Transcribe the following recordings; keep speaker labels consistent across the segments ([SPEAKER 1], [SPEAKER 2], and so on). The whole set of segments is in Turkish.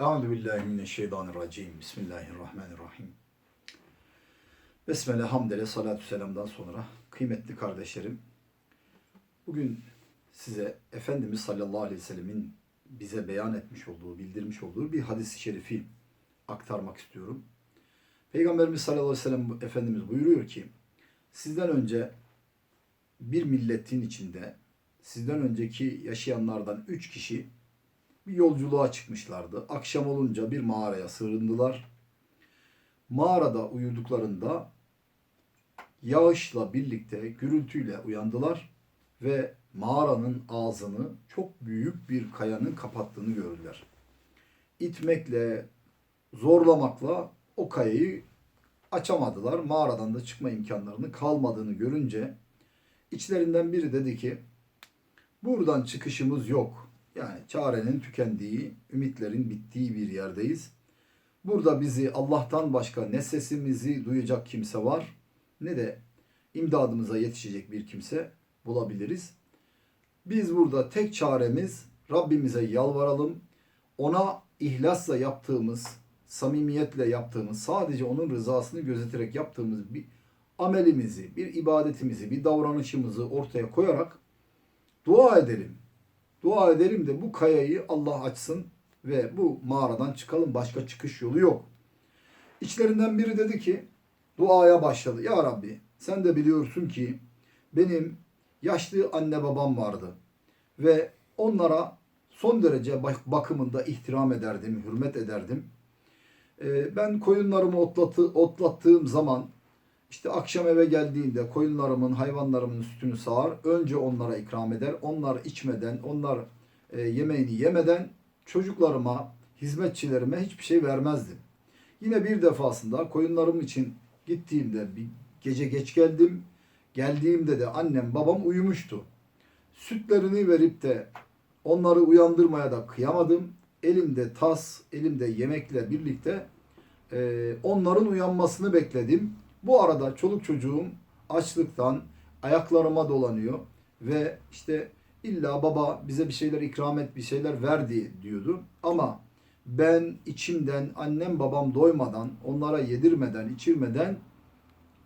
[SPEAKER 1] Euzu billahi mineşşeytanirracim. Bismillahirrahmanirrahim. Besmele, hamdele, salatu selamdan sonra kıymetli kardeşlerim, bugün size Efendimiz sallallahu aleyhi ve sellemin bize beyan etmiş olduğu, bildirmiş olduğu bir hadis-i şerifi aktarmak istiyorum. Peygamberimiz sallallahu aleyhi ve sellem Efendimiz buyuruyor ki, sizden önce bir milletin içinde, sizden önceki yaşayanlardan üç kişi bir yolculuğa çıkmışlardı. Akşam olunca bir mağaraya sığındılar. Mağarada uyuduklarında yağışla birlikte gürültüyle uyandılar ve mağaranın ağzını çok büyük bir kayanın kapattığını gördüler. İtmekle, zorlamakla o kayayı açamadılar. Mağaradan da çıkma imkanlarının kalmadığını görünce içlerinden biri dedi ki buradan çıkışımız yok. Yani çarenin tükendiği, ümitlerin bittiği bir yerdeyiz. Burada bizi Allah'tan başka ne sesimizi duyacak kimse var ne de imdadımıza yetişecek bir kimse bulabiliriz. Biz burada tek çaremiz Rabbimize yalvaralım. Ona ihlasla yaptığımız, samimiyetle yaptığımız, sadece onun rızasını gözeterek yaptığımız bir amelimizi, bir ibadetimizi, bir davranışımızı ortaya koyarak dua edelim. Dua edelim de bu kayayı Allah açsın ve bu mağaradan çıkalım. Başka çıkış yolu yok. İçlerinden biri dedi ki duaya başladı. Ya Rabbi sen de biliyorsun ki benim yaşlı anne babam vardı. Ve onlara son derece bak- bakımında ihtiram ederdim, hürmet ederdim. Ee, ben koyunlarımı otlattığım zaman işte akşam eve geldiğinde koyunlarımın, hayvanlarımın sütünü sağar. Önce onlara ikram eder. Onlar içmeden, onlar e, yemeğini yemeden çocuklarıma, hizmetçilerime hiçbir şey vermezdim. Yine bir defasında koyunlarım için gittiğimde bir gece geç geldim. Geldiğimde de annem babam uyumuştu. Sütlerini verip de onları uyandırmaya da kıyamadım. Elimde tas, elimde yemekle birlikte e, onların uyanmasını bekledim. Bu arada çoluk çocuğum açlıktan ayaklarıma dolanıyor ve işte illa baba bize bir şeyler ikram et, bir şeyler ver diye diyordu. Ama ben içimden annem babam doymadan, onlara yedirmeden, içirmeden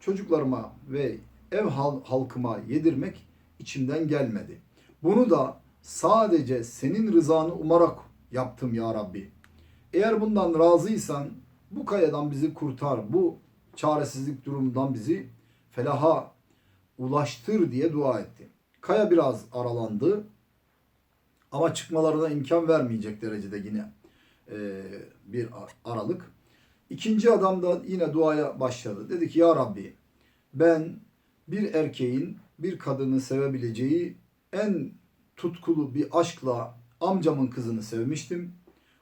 [SPEAKER 1] çocuklarıma ve ev hal- halkıma yedirmek içimden gelmedi. Bunu da sadece senin rızanı umarak yaptım ya Rabbi. Eğer bundan razıysan bu kayadan bizi kurtar, bu çaresizlik durumundan bizi felaha ulaştır diye dua etti. Kaya biraz aralandı ama çıkmalarına imkan vermeyecek derecede yine e, bir aralık. İkinci adam da yine duaya başladı. Dedi ki ya Rabbi ben bir erkeğin bir kadını sevebileceği en tutkulu bir aşkla amcamın kızını sevmiştim.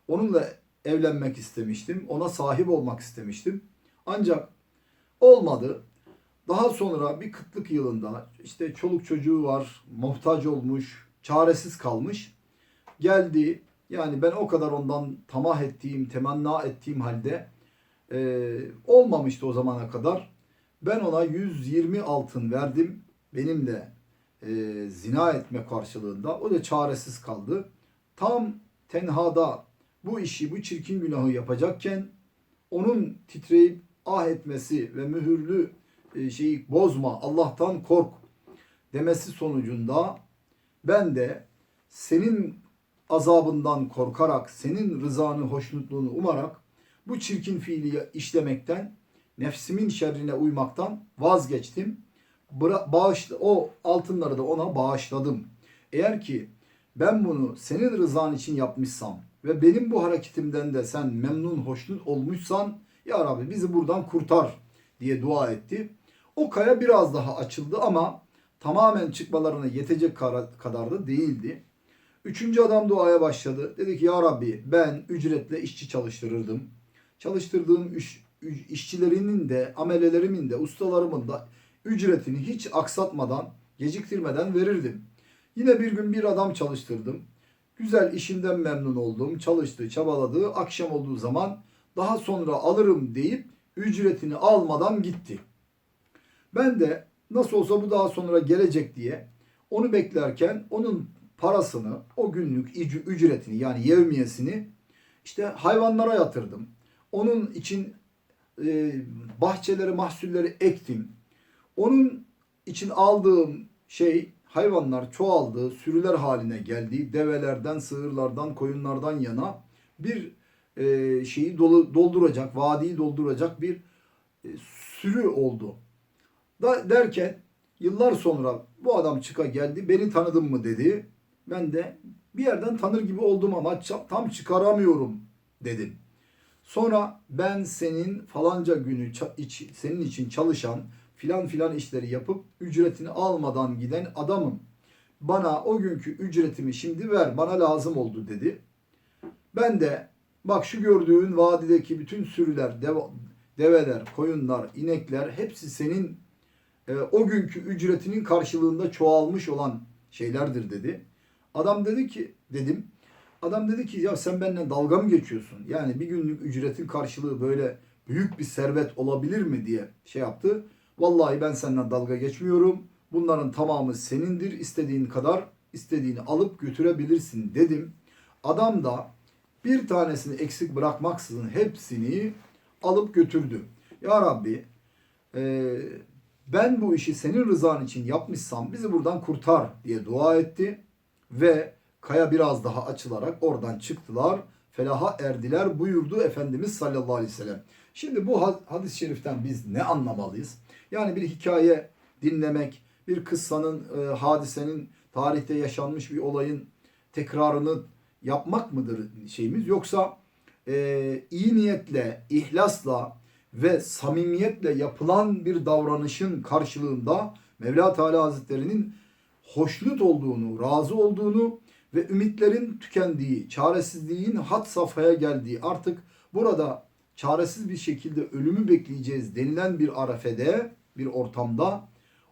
[SPEAKER 1] Onunla evlenmek istemiştim. Ona sahip olmak istemiştim. Ancak olmadı. Daha sonra bir kıtlık yılında işte çoluk çocuğu var, muhtaç olmuş, çaresiz kalmış. Geldi yani ben o kadar ondan tamah ettiğim, temenna ettiğim halde e, olmamıştı o zamana kadar. Ben ona 120 altın verdim. Benimle e, zina etme karşılığında. O da çaresiz kaldı. Tam tenhada bu işi, bu çirkin günahı yapacakken onun titreyip ah etmesi ve mühürlü e, şeyi bozma, Allah'tan kork demesi sonucunda ben de senin azabından korkarak, senin rızanı, hoşnutluğunu umarak bu çirkin fiili işlemekten, nefsimin şerrine uymaktan vazgeçtim. Bağışla, o altınları da ona bağışladım. Eğer ki ben bunu senin rızan için yapmışsam ve benim bu hareketimden de sen memnun, hoşnut olmuşsan ya Rabbi bizi buradan kurtar diye dua etti. O kaya biraz daha açıldı ama tamamen çıkmalarına yetecek kadar da değildi. Üçüncü adam duaya başladı. Dedi ki ya Rabbi ben ücretle işçi çalıştırırdım. Çalıştırdığım iş, işçilerinin de, amelelerimin de, ustalarımın da ücretini hiç aksatmadan, geciktirmeden verirdim. Yine bir gün bir adam çalıştırdım. Güzel işinden memnun oldum. Çalıştı, çabaladı. Akşam olduğu zaman daha sonra alırım deyip ücretini almadan gitti. Ben de nasıl olsa bu daha sonra gelecek diye onu beklerken onun parasını, o günlük üc- ücretini yani yevmiyesini işte hayvanlara yatırdım. Onun için e, bahçeleri, mahsulleri ektim. Onun için aldığım şey hayvanlar çoğaldı, sürüler haline geldi. Develerden, sığırlardan, koyunlardan yana bir e, şeyi dolu, dolduracak, vadiyi dolduracak bir e, sürü oldu. Da, derken yıllar sonra bu adam çıka geldi. Beni tanıdın mı dedi. Ben de bir yerden tanır gibi oldum ama tam çıkaramıyorum dedim. Sonra ben senin falanca günü senin için çalışan filan filan işleri yapıp ücretini almadan giden adamım. Bana o günkü ücretimi şimdi ver bana lazım oldu dedi. Ben de bak şu gördüğün vadideki bütün sürüler, develer, koyunlar, inekler hepsi senin e, o günkü ücretinin karşılığında çoğalmış olan şeylerdir dedi. Adam dedi ki dedim. Adam dedi ki ya sen benimle dalga mı geçiyorsun? Yani bir günlük ücretin karşılığı böyle büyük bir servet olabilir mi diye şey yaptı. Vallahi ben seninle dalga geçmiyorum. Bunların tamamı senindir. İstediğin kadar istediğini alıp götürebilirsin dedim. Adam da bir tanesini eksik bırakmaksızın hepsini alıp götürdü. Ya Rabbi e, ben bu işi senin rızan için yapmışsam bizi buradan kurtar diye dua etti ve kaya biraz daha açılarak oradan çıktılar. Felaha erdiler buyurdu Efendimiz sallallahu aleyhi ve sellem. Şimdi bu had- hadis-i şeriften biz ne anlamalıyız? Yani bir hikaye dinlemek, bir kıssanın, e, hadisenin, tarihte yaşanmış bir olayın tekrarını yapmak mıdır şeyimiz? Yoksa e, iyi niyetle, ihlasla ve samimiyetle yapılan bir davranışın karşılığında Mevla Teala Hazretleri'nin hoşnut olduğunu, razı olduğunu ve ümitlerin tükendiği, çaresizliğin hat safhaya geldiği, artık burada çaresiz bir şekilde ölümü bekleyeceğiz denilen bir arefede, bir ortamda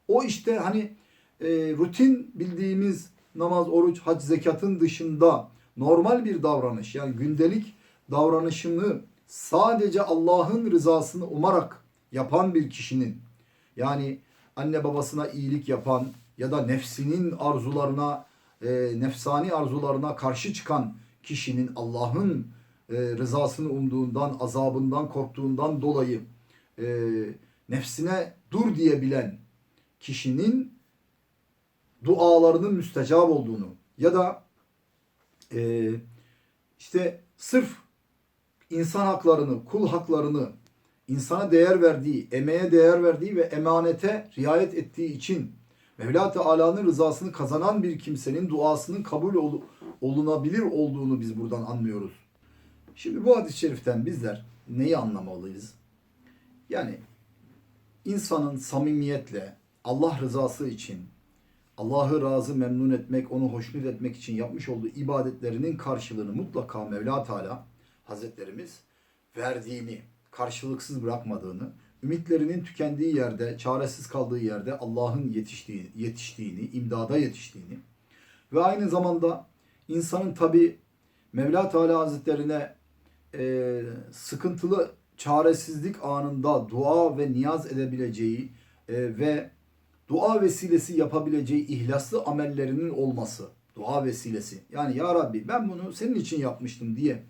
[SPEAKER 1] o işte hani e, rutin bildiğimiz namaz, oruç, hac, zekatın dışında normal bir davranış yani gündelik davranışını sadece Allah'ın rızasını umarak yapan bir kişinin yani anne babasına iyilik yapan ya da nefsinin arzularına e, nefsani arzularına karşı çıkan kişinin Allah'ın e, rızasını umduğundan, azabından korktuğundan dolayı e, nefsine dur diyebilen kişinin dualarının müstecab olduğunu ya da e, işte sırf insan haklarını, kul haklarını insana değer verdiği, emeğe değer verdiği ve emanete riayet ettiği için Mevla Teala'nın rızasını kazanan bir kimsenin duasının kabul ol- olunabilir olduğunu biz buradan anlıyoruz. Şimdi bu hadis-i şeriften bizler neyi anlamalıyız? Yani insanın samimiyetle Allah rızası için Allah'ı razı memnun etmek, onu hoşnut etmek için yapmış olduğu ibadetlerinin karşılığını mutlaka Mevla Teala Hazretlerimiz verdiğini, karşılıksız bırakmadığını, ümitlerinin tükendiği yerde, çaresiz kaldığı yerde Allah'ın yetiştiğini, yetiştiğini, imdada yetiştiğini ve aynı zamanda insanın tabi Mevla Teala Hazretlerine e, sıkıntılı çaresizlik anında dua ve niyaz edebileceği e, ve dua vesilesi yapabileceği ihlaslı amellerinin olması. Dua vesilesi. Yani ya Rabbi ben bunu senin için yapmıştım diye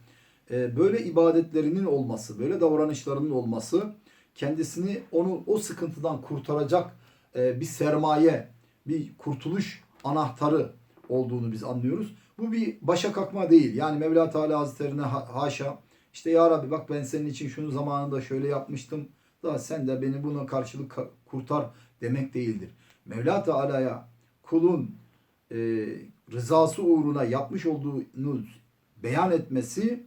[SPEAKER 1] e, böyle ibadetlerinin olması, böyle davranışlarının olması kendisini onu o sıkıntıdan kurtaracak e, bir sermaye, bir kurtuluş anahtarı olduğunu biz anlıyoruz. Bu bir başa kalkma değil. Yani Mevla Teala Hazretlerine ha- haşa işte ya Rabbi bak ben senin için şunu zamanında şöyle yapmıştım da sen de beni buna karşılık ka- kurtar demek değildir. Mevla Teala'ya kulun e, rızası uğruna yapmış olduğunu beyan etmesi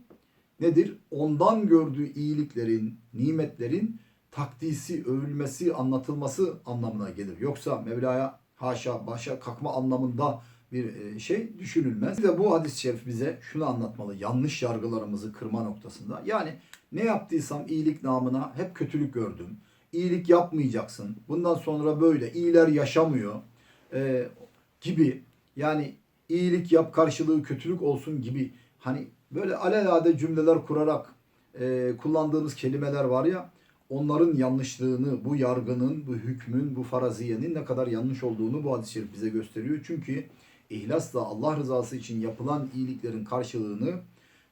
[SPEAKER 1] nedir? Ondan gördüğü iyiliklerin, nimetlerin takdisi, övülmesi, anlatılması anlamına gelir. Yoksa Mevla'ya haşa başa kalkma anlamında bir e, şey düşünülmez. Bir de bu hadis-i şerif bize şunu anlatmalı. Yanlış yargılarımızı kırma noktasında. Yani ne yaptıysam iyilik namına hep kötülük gördüm. İyilik yapmayacaksın. Bundan sonra böyle. iyiler yaşamıyor. e, gibi. Yani iyilik yap karşılığı kötülük olsun gibi. Hani böyle alelade cümleler kurarak e, kullandığımız kelimeler var ya onların yanlışlığını, bu yargının, bu hükmün, bu faraziyenin ne kadar yanlış olduğunu bu hadis-i şerif bize gösteriyor. Çünkü ihlasla Allah rızası için yapılan iyiliklerin karşılığını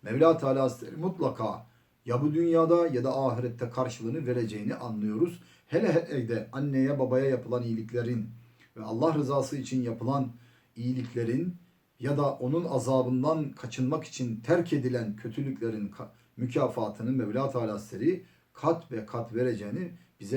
[SPEAKER 1] Mevla Teala mutlaka ya bu dünyada ya da ahirette karşılığını vereceğini anlıyoruz. Hele hele de anneye babaya yapılan iyiliklerin ve Allah rızası için yapılan iyiliklerin ya da onun azabından kaçınmak için terk edilen kötülüklerin ka- mükafatını Mevla Teala kat ve kat vereceğini